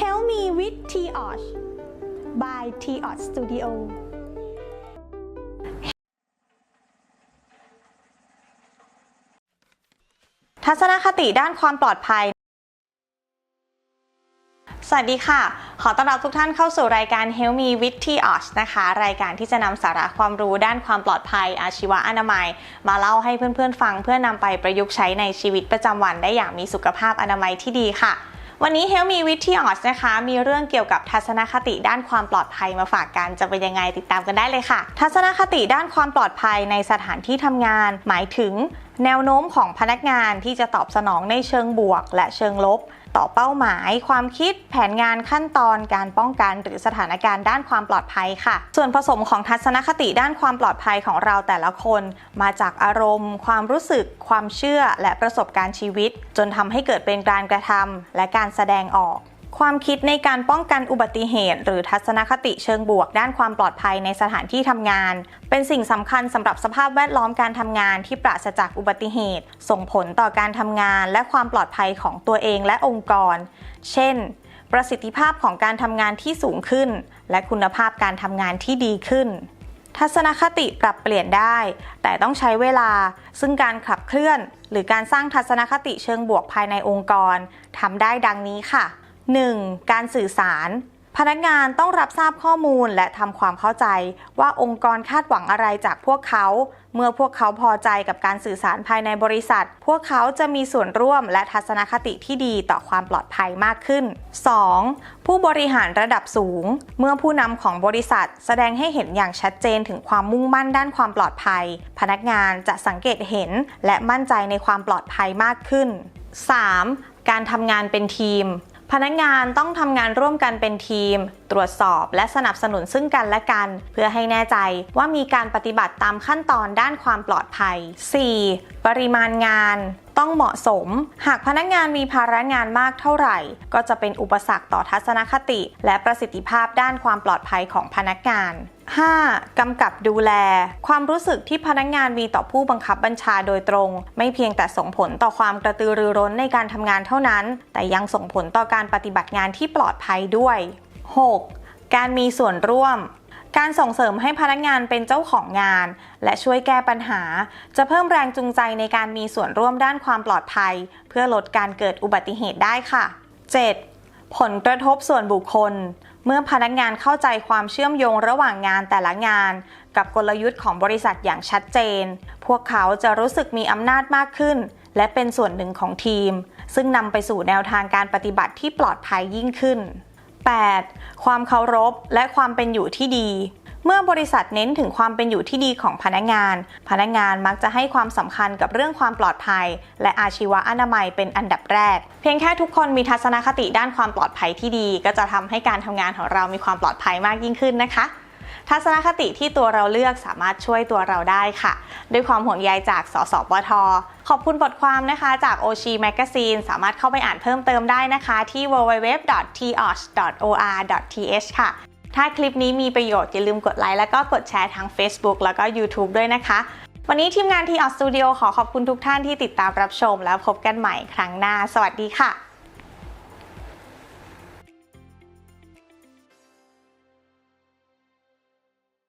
Help me with t o s by t o s Studio ทัศนคติด้านความปลอดภัย สวัสดีค่ะ ขอต้อนรับทุกท่านเข้าสู่รายการ Help Me with t o s นะคะ รายการที่จะนำสาระความรู้ด้านความปลอดภัย อาชีวะอนามัย มาเล่าให้เพื่อนๆฟังเพื่อนำไปประยุกต์ใช้ในชีวิตประจำวันได้อย่างมีสุขภาพอนามัยที่ดีค่ะ วันนี้ Help Me with t o s นะคะ มีเรื่องเกี่ยวกับทัศนคติด้านความปลอดภัยมาฝากกัน จะเป็นยังไงติดตามกันได้เลยค่ะ ทัศนคติด้านความปลอดภัยในสถานที่ทำงาน หมายถึง แนวโน้มของพนักงานที่จะตอบสนองในเชิงบวก และเชิงลบ ต่อเป้าหมาย ความคิดแผนงานขั้นตอนการป้องกันหรือสถานการณ์ด้านความปลอดภัยค่ะ ส่วนผสมของทัศนคติด้านความปลอดภัยของเราแต่ละคน มาจากอารมณ์ ความรู้สึก ความเชื่อและประสบการณ์ชีวิต จนทำให้เกิดเป็นการกระทำและการแสดงออก ความคิดในการป้องกันอุบัติเหตุ หรือทัศนคติเชิงบวก ด้านความปลอดภัยในสถานที่ทำงาน เป็นสิ่งสำคัญสำหรับสภาพแวดล้อมการทำงานที่ปราศจากอุบัติเหตุ ส่งผลต่อการทำงาน และความปลอดภัยของตัวเองและองค์กร เช่น ประสิทธิภาพของการทำงานที่สูงขึ้น และคุณภาพการทำงานที่ดีขึ้น ทัศนคติปรับเปลี่ยนได้ แต่ต้องใช้เวลา ซึ่งการขับเคลื่อน หรือการสร้างทัศนคติเชิงบวกภายในองค์กรทำได้ดังนี้ค่ะ 1. การสื่อสาร พนักงานต้องรับทราบข้อมูลและทำความเข้าใจว่าองค์กรคาดหวังอะไรจากพวกเขา เมื่อพวกเขาพอใจกับการสื่อสารภายในบริษัท พวกเขาจะมีส่วนร่วมและทัศนคติที่ดีต่อความปลอดภัยมากขึ้น 2. ผู้บริหารระดับสูง เมื่อผู้นำของบริษัท แสดงให้เห็นอย่างชัดเจนถึงความมุ่งมั่นด้านความปลอดภัย พนักงานจะสังเกตเห็นและมั่นใจในความปลอดภัยมากขึ้น 3. การทำงานเป็นทีม พนักงานต้องทำงานร่วมกันเป็นทีม ตรวจสอบและสนับสนุนซึ่งกันและกัน เพื่อให้แน่ใจว่ามีการปฏิบัติตามขั้นตอนด้านความปลอดภัย 4. ปริมาณงาน ต้องเหมาะสม หากพนักงานมีภาระงานมากเท่าไหร่ ก็จะเป็นอุปสรรคต่อทัศนคติ และประสิทธิภาพด้านความปลอดภัยของพนักงาน 5. กำกับดูแล ความรู้สึกที่พนักงานมีต่อผู้บังคับบัญชาโดยตรง ไม่เพียงแต่ส่งผลต่อความกระตือรือร้นในการทำงานเท่านั้น แต่ยังส่งผลต่อการปฏิบัติงานที่ปลอดภัยด้วย 6. การมีส่วนร่วม การส่งเสริมให้พนักงานเป็นเจ้าของงาน และช่วยแก้ปัญหา จะเพิ่มแรงจูงใจในการมีส่วนร่วมด้านความปลอดภัย เพื่อลดการเกิดอุบัติเหตุได้ค่ะ 7. ผลกระทบส่วนบุคคล เมื่อพนักงานเข้าใจความเชื่อมโยงระหว่างงานแต่ละงาน กับกลยุทธ์ของบริษัทอย่างชัดเจน พวกเขาจะรู้สึกมีอำนาจมากขึ้น และเป็นส่วนหนึ่งของทีม ซึ่งนำไปสู่แนวทางการปฏิบัติที่ปลอดภัยยิ่งขึ้น 8. ความเคารพและความเป็นอยู่ที่ดี เมื่อบริษัทเน้นถึงความเป็นอยู่ที่ดีของพนักงาน พนักงานมักจะให้ความสำคัญกับเรื่องความปลอดภัย และอาชีวะอนามัยเป็นอันดับแรก เพียงแค่ทุกคนมีทัศนคติด้านความปลอดภัยที่ดี ก็จะทำให้การทำงานของเรามีความปลอดภัยมากยิ่งขึ้นนะคะ ทัศนคติที่ตัวเราเลือกสามารถช่วยตัวเราได้ค่ะ ด้วยความห่วงใยจาก สสปท ขอบคุณบทความนะคะจาก Oshi Magazine สามารถเข้าไปอ่านเพิ่มเติมได้นะคะที่ www.tosh.or.th ค่ะ ถ้าคลิปนี้มีประโยชน์อย่าลืมกดไลค์แล้วก็กดแชร์ทาง Facebook แล้วก็ YouTube ด้วยนะคะ วันนี้ทีมงาน t o s Studio ขอขอบคุณทุกท่านที่ติดตามรับชมแล้วพบกันใหม่ครั้งหน้า สวัสดีค่ะ